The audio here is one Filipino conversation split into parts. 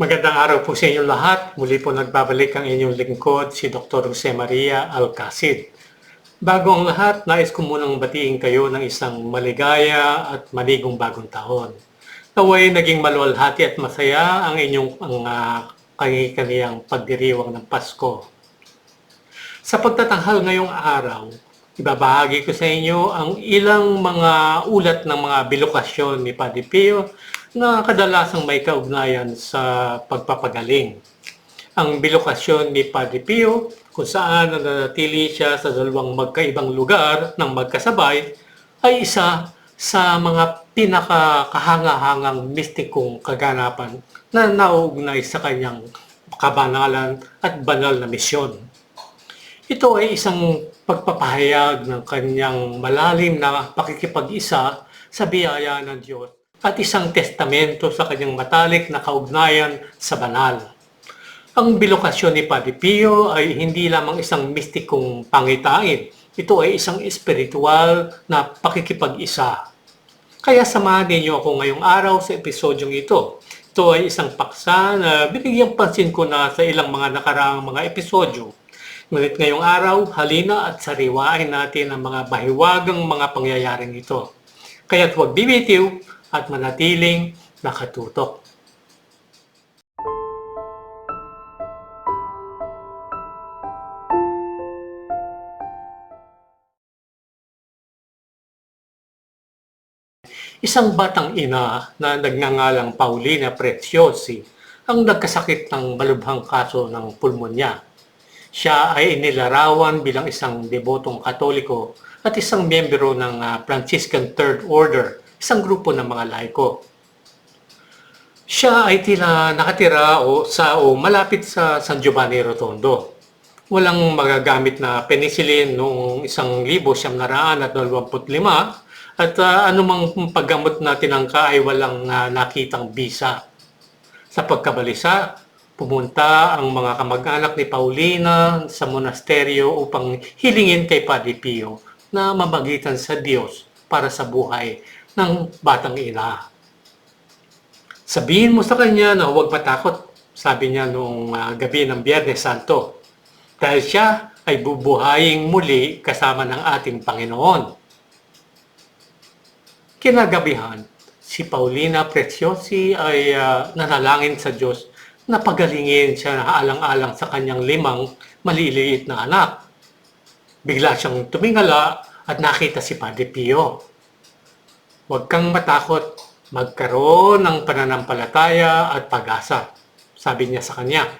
Magandang araw po sa inyong lahat. Muli po nagbabalik ang inyong lingkod, si Dr. Jose Maria Alcacid. Bago ang lahat, nais ko munang batiin kayo ng isang maligaya at maligong bagong taon. Naway naging maluwalhati at masaya ang inyong ang, uh, kaniyang pagdiriwang ng Pasko. Sa pagtatanghal ngayong araw, ibabahagi ko sa inyo ang ilang mga ulat ng mga bilokasyon ni Padre Pio na kadalasang may kaugnayan sa pagpapagaling. Ang bilokasyon ni Padre Pio, kung saan nanatili siya sa dalawang magkaibang lugar ng magkasabay, ay isa sa mga pinakakahanga-hangang mistikong kaganapan na nauugnay sa kanyang kabanalan at banal na misyon. Ito ay isang pagpapahayag ng kanyang malalim na pakikipag-isa sa biyaya ng Diyos at isang testamento sa kanyang matalik na kaugnayan sa banal. Ang bilokasyon ni Padre Pio ay hindi lamang isang mistikong pangitain. Ito ay isang espiritual na pakikipag-isa. Kaya samahan ninyo ako ngayong araw sa episodyong ito. Ito ay isang paksa na binigyang pansin ko na sa ilang mga nakaraang mga episodyo. Ngunit ngayong araw, halina at sariwain natin ang mga bahiwagang mga pangyayaring ito. Kaya't huwag bibitiw at manatiling nakatutok. Isang batang ina na nagngangalang Paulina Preziosi ang nagkasakit ng malubhang kaso ng pulmonya. Siya ay inilarawan bilang isang debotong katoliko at isang miyembro ng ah, Franciscan Third Order, isang grupo ng mga laiko. Siya ay tila nakatira o sa o malapit sa San Giovanni Rotondo. Walang magagamit na penicillin noong isang libo siyam naraan at dalawamput lima at uh, anumang paggamot na tinangka ay walang uh, nakitang bisa. Sa pagkabalisa, pumunta ang mga kamag-anak ni Paulina sa monasteryo upang hilingin kay Padre Pio na mamagitan sa Diyos para sa buhay ng batang ina. Sabihin mo sa kanya na huwag matakot, sabi niya noong uh, gabi ng Biyernes Santo. Dahil siya ay bubuhaying muli kasama ng ating Panginoon. Kinagabihan, si Paulina Preziosi ay uh, nanalangin sa Diyos na pagalingin siya na alang-alang sa kanyang limang maliliit na anak. Bigla siyang tumingala at nakita si Padre Pio. Huwag kang matakot, magkaroon ng pananampalataya at pag-asa, sabi niya sa kanya.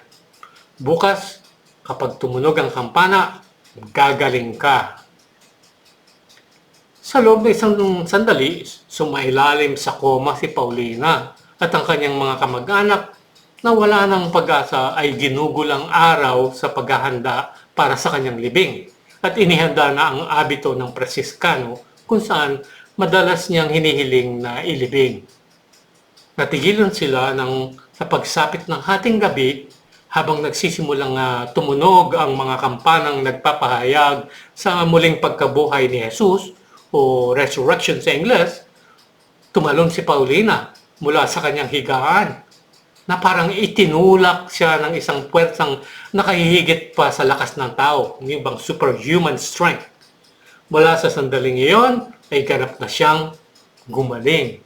Bukas, kapag tumunog ang kampana, gagaling ka. Sa loob ng isang sandali, sumailalim sa koma si Paulina at ang kanyang mga kamag-anak na wala ng pag-asa ay ginugol ang araw sa paghahanda para sa kanyang libing at inihanda na ang abito ng Presiskano kung saan madalas niyang hinihiling na ilibing. Natigilan sila ng, sa pagsapit ng hating gabi habang nagsisimulang uh, tumunog ang mga kampanang nagpapahayag sa muling pagkabuhay ni Jesus o resurrection sa Ingles, tumalon si Paulina mula sa kanyang higaan na parang itinulak siya ng isang puwersang nakahihigit pa sa lakas ng tao, yung bang superhuman strength. Mula sa sandaling iyon, ay ganap na siyang gumaling.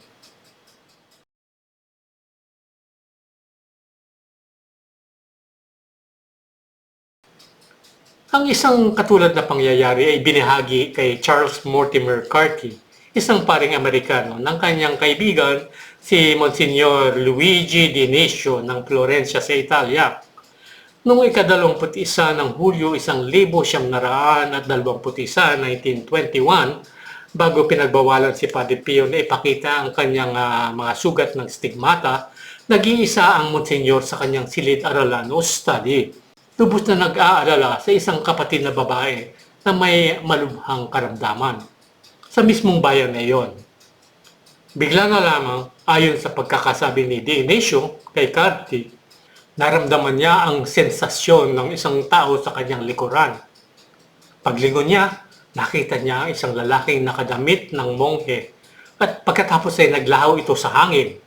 Ang isang katulad na pangyayari ay binahagi kay Charles Mortimer Carty, isang paring Amerikano ng kanyang kaibigan si Monsignor Luigi Dinicio ng Florencia sa Italia. Noong ikadalawamput isa ng Hulyo isang libo siyam naraan at dalawamput isa, 1921, bago pinagbawalan si Padre Pio na ipakita ang kanyang uh, mga sugat ng stigmata, nag-iisa ang Monsignor sa kanyang silid-aralan o study lubos na nag-aalala sa isang kapatid na babae na may malubhang karamdaman sa mismong bayan na iyon. Bigla na lamang, ayon sa pagkakasabi ni Dionisio kay Carti, naramdaman niya ang sensasyon ng isang tao sa kanyang likuran. Paglingon niya, nakita niya ang isang lalaking nakadamit ng monghe at pagkatapos ay naglaho ito sa hangin.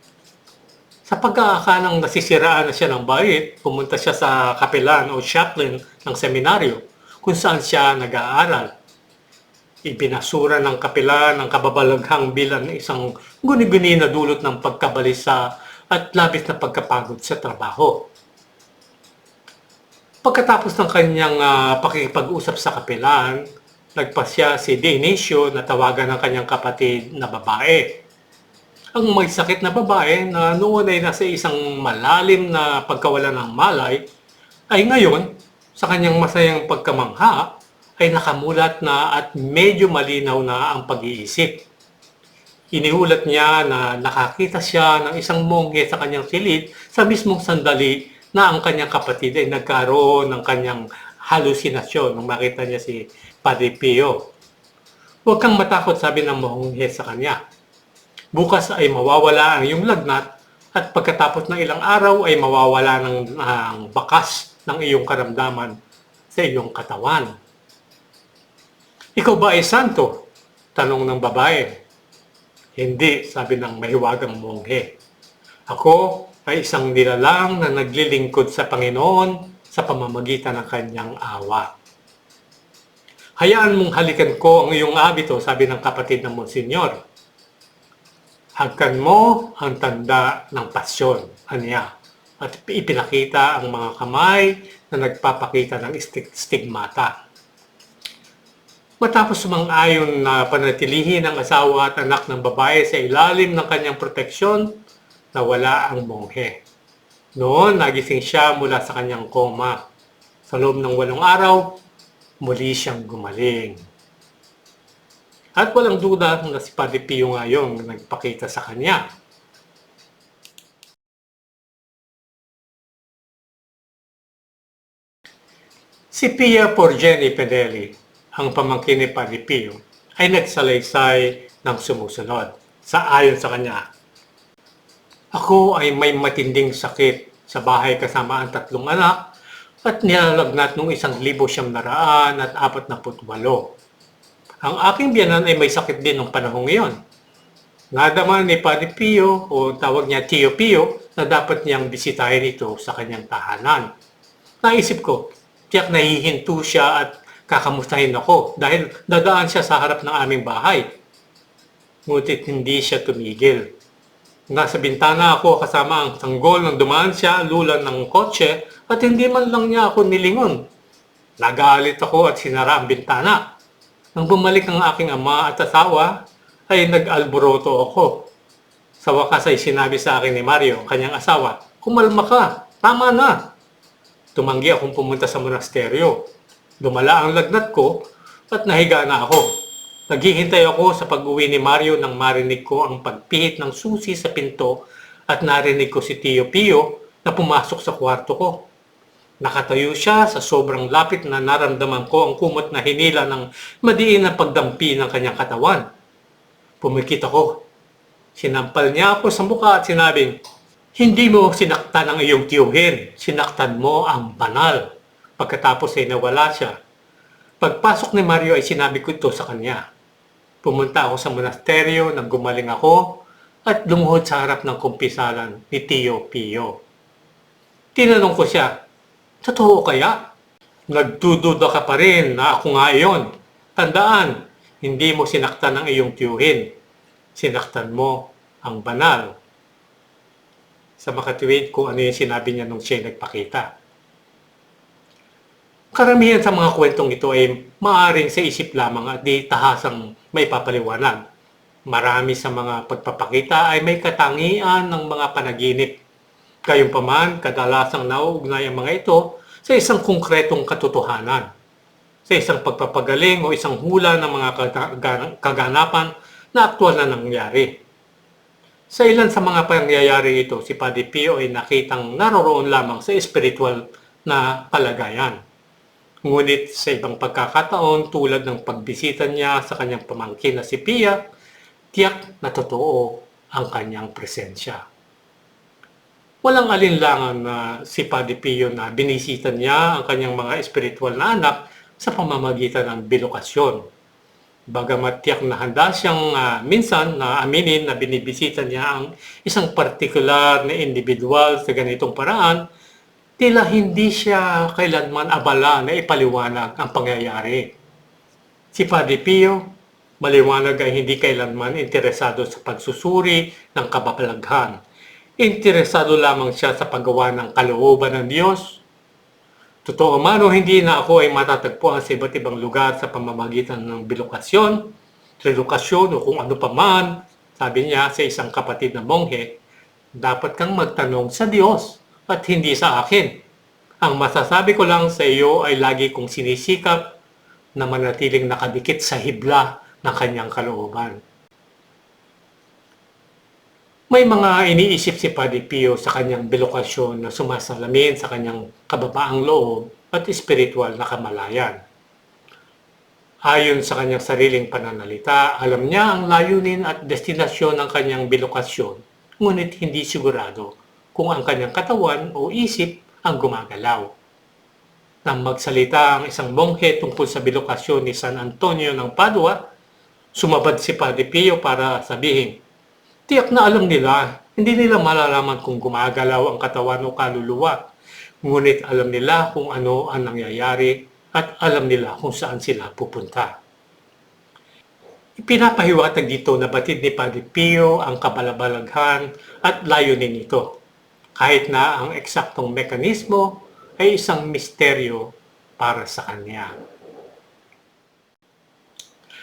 Sa pagkakakanang nasisiraan na siya ng bait, pumunta siya sa kapelan o chaplain ng seminaryo kung saan siya nag-aaral. Ibinasura ng kapelan ng kababalaghang bilang isang guni-guni na dulot ng pagkabalisa at labis na pagkapagod sa trabaho. Pagkatapos ng kanyang ah, pakikipag-usap sa kapelan, nagpasya si Dionisio na tawagan ng kanyang kapatid na babae. Ang may sakit na babae na noon ay nasa isang malalim na pagkawala ng malay, ay ngayon, sa kanyang masayang pagkamangha, ay nakamulat na at medyo malinaw na ang pag-iisip. Iniulat niya na nakakita siya ng isang monghe sa kanyang silid sa mismong sandali na ang kanyang kapatid ay nagkaroon ng kanyang halusinasyon nung makita niya si Padre Pio. Huwag kang matakot, sabi ng monghe sa kanya. Bukas ay mawawala ang iyong lagnat at pagkatapos ng ilang araw ay mawawala ng, ng bakas ng iyong karamdaman sa iyong katawan. Ikaw ba ay santo? Tanong ng babae. Hindi, sabi ng mahiwagang monghe. Ako ay isang nilalang na naglilingkod sa Panginoon sa pamamagitan ng kanyang awa. Hayaan mong halikan ko ang iyong abito, sabi ng kapatid ng Monsinyor. Hagkan mo ang tanda ng pasyon, aniya, at ipinakita ang mga kamay na nagpapakita ng stig- stigmata. Matapos sumang-ayon na panatilihin ang asawa at anak ng babae sa ilalim ng kanyang proteksyon, nawala ang monghe. Noon, nagising siya mula sa kanyang koma. Sa loob ng walong araw, muli siyang gumaling. At walang duda na si Padre Pio nga yung nagpakita sa kanya. Si Pia Porgeni Pedelli, ang pamangkin ni Padre Pio, ay nagsalaysay ng sumusunod sa ayon sa kanya. Ako ay may matinding sakit sa bahay kasama ang tatlong anak at nilalagnat nung isang libo siyam naraan at apat na putwalo. Ang aking biyanan ay may sakit din nung panahong iyon. Nadaman ni Padre Pio o tawag niya Tio Pio na dapat niyang bisitahin ito sa kanyang tahanan. Naisip ko, tiyak nahihinto siya at kakamustahin ako dahil dadaan siya sa harap ng aming bahay. Ngunit hindi siya tumigil. Nasa bintana ako kasama ang sanggol ng dumaan siya lulan ng kotse at hindi man lang niya ako nilingon. Nagalit ako at sinara ang bintana. Nang bumalik ang aking ama at asawa, ay nag-alboroto ako. Sa wakas ay sinabi sa akin ni Mario, kanyang asawa, kumalma ka, tama na. Tumanggi akong pumunta sa monasteryo. Dumala ang lagnat ko at nahiga na ako. Naghihintay ako sa pag-uwi ni Mario nang marinig ko ang pagpihit ng susi sa pinto at narinig ko si Tio Pio na pumasok sa kwarto ko. Nakatayo siya sa sobrang lapit na naramdaman ko ang kumot na hinila ng madiin na pagdampi ng kanyang katawan. Pumikit ako. Sinampal niya ako sa mukha at sinabing, Hindi mo sinaktan ang iyong tiyuhin, sinaktan mo ang banal. Pagkatapos ay nawala siya. Pagpasok ni Mario ay sinabi ko ito sa kanya. Pumunta ako sa monasteryo, nang gumaling ako, at lumuhod sa harap ng kumpisalan ni Tio Pio. Tinanong ko siya, Totoo kaya? Nagdududa ka pa rin na ako nga iyon. Tandaan, hindi mo sinaktan ang iyong tiyuhin. Sinaktan mo ang banal. Sa makatiwid kung ano yung sinabi niya nung siya nagpakita. Karamihan sa mga kwentong ito ay maaring sa isip lamang at di tahasang may papaliwanag. Marami sa mga pagpapakita ay may katangian ng mga panaginip. Gayunpaman, kadalasang nauugnay ang mga ito sa isang konkretong katotohanan, sa isang pagpapagaling o isang hula ng mga kaga- kaganapan na aktwal na nangyari. Sa ilan sa mga pangyayari ito, si Padre Pio ay nakitang naroroon lamang sa espiritual na kalagayan. Ngunit sa ibang pagkakataon tulad ng pagbisita niya sa kanyang pamangkin na si Pia, tiyak na totoo ang kanyang presensya. Walang alinlangan na si Padre Pio na binisita niya ang kanyang mga espiritual na anak sa pamamagitan ng bilokasyon. Bagamat tiyak na handa siyang ah, minsan na aminin na binibisita niya ang isang partikular na individual sa ganitong paraan, tila hindi siya kailanman abala na ipaliwanag ang pangyayari. Si Padre Pio, maliwanag ay hindi kailanman interesado sa pagsusuri ng kababalaghan. Interesado lamang siya sa paggawa ng kalooban ng Diyos. Totoo man o hindi na ako ay matatagpuan sa iba't ibang lugar sa pamamagitan ng bilokasyon, relokasyon o kung ano pa man, sabi niya sa isang kapatid na monghe, dapat kang magtanong sa Diyos at hindi sa akin. Ang masasabi ko lang sa iyo ay lagi kong sinisikap na manatiling nakadikit sa hibla ng kanyang kalooban. May mga iniisip si Padre Pio sa kanyang bilokasyon na sumasalamin sa kanyang kababaang loob at espiritual na kamalayan. Ayon sa kanyang sariling pananalita, alam niya ang layunin at destinasyon ng kanyang bilokasyon, ngunit hindi sigurado kung ang kanyang katawan o isip ang gumagalaw. Nang magsalita ang isang monghe tungkol sa bilokasyon ni San Antonio ng Padua, sumabad si Padre Pio para sabihin, Tiyak na alam nila, hindi nila malalaman kung gumagalaw ang katawan o kaluluwa. Ngunit alam nila kung ano ang nangyayari at alam nila kung saan sila pupunta. Ipinapahiwatag dito na batid ni Padre Pio ang kabalabalaghan at layunin nito. Kahit na ang eksaktong mekanismo ay isang misteryo para sa kanya.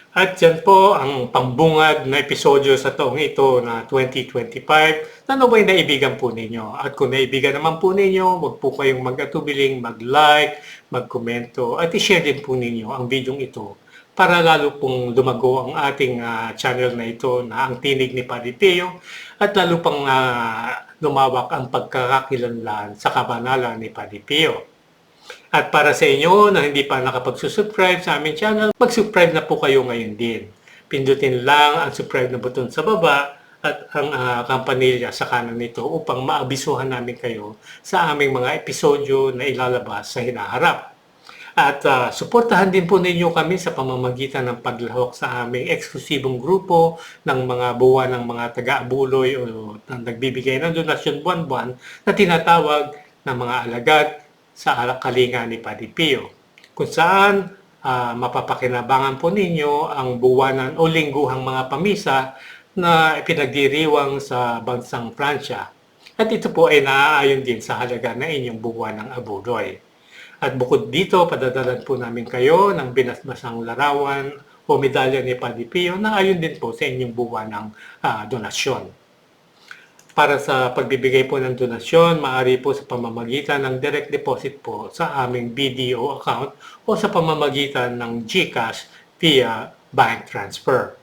At yan po ang pambungad na episodyo sa taong ito na 2025 na naway naibigan po ninyo. At kung naibigan naman po ninyo, huwag po kayong mag-atubiling mag-like, mag-komento at i-share din po ninyo ang video ito para lalo pong lumago ang ating ah, channel na ito na ang tinig ni Padre Pio at lalo pang ah, lumawak ang pagkakakilanlan sa kabanalan ni Padre Pio. At para sa inyo na hindi pa nakapag-subscribe sa aming channel, mag-subscribe na po kayo ngayon din. Pindutin lang ang subscribe na button sa baba at ang ah, kampanilya sa kanan nito upang maabisuhan namin kayo sa aming mga episodyo na ilalabas sa hinaharap. At ah, suportahan din po ninyo kami sa pamamagitan ng paglahok sa aming eksklusibong grupo ng mga buwan ng mga taga-abuloy o ng nagbibigay ng donasyon buwan-buwan na tinatawag ng mga alagad sa kalinga ni Padre Pio, kung saan ah, mapapakinabangan po ninyo ang buwanan o lingguhang mga pamisa na ipinagdiriwang sa bansang Pransya. At ito po ay naaayon din sa halaga na inyong buwan ng abuloy. At bukod dito, padadalan po namin kayo ng binasbasang larawan o medalya ni Padre Pio na ayon din po sa inyong buwan ng ah, donasyon. Para sa pagbibigay po ng donasyon, maaari po sa pamamagitan ng direct deposit po sa aming BDO account o sa pamamagitan ng GCash via bank transfer.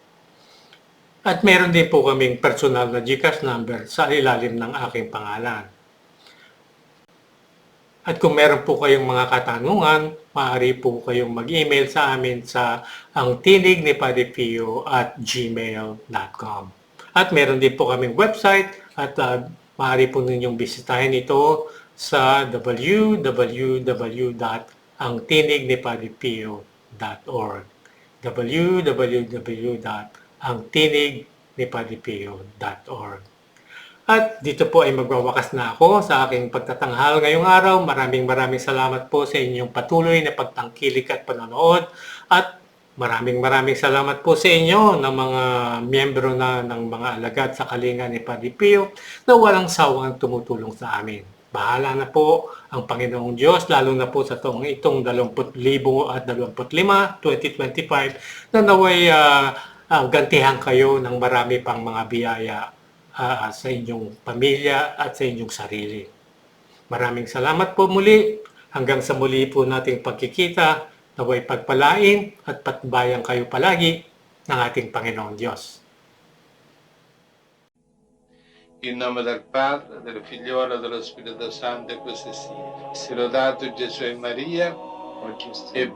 At meron din po kaming personal na GCash number sa ilalim ng aking pangalan. At kung meron po kayong mga katanungan, maaari po kayong mag-email sa amin sa ang tinig ni Padre Pio at gmail.com. At meron din po kaming website at uh, maaari po ninyong bisitahin ito sa www.angtinignipadipio.org www.angtinignipadipio.org At dito po ay magwawakas na ako sa aking pagtatanghal ngayong araw. Maraming maraming salamat po sa inyong patuloy na pagtangkilik at panonood at Maraming maraming salamat po sa inyo ng mga miyembro na ng mga alagad sa kalinga ni Padre Pio na walang sawang tumutulong sa amin. Bahala na po ang Panginoong Diyos, lalo na po sa taong itong 20,025, 2025, na naway uh, uh, gantihan kayo ng marami pang mga biyaya uh, sa inyong pamilya at sa inyong sarili. Maraming salamat po muli. Hanggang sa muli po nating pagkikita Naway pagpalain at patbayan kayo palagi ng ating Panginoong Diyos. In nome del Padre, del Figliolo e dello Spirito Santo, e così sia. Si lodato Gesù e Maria, e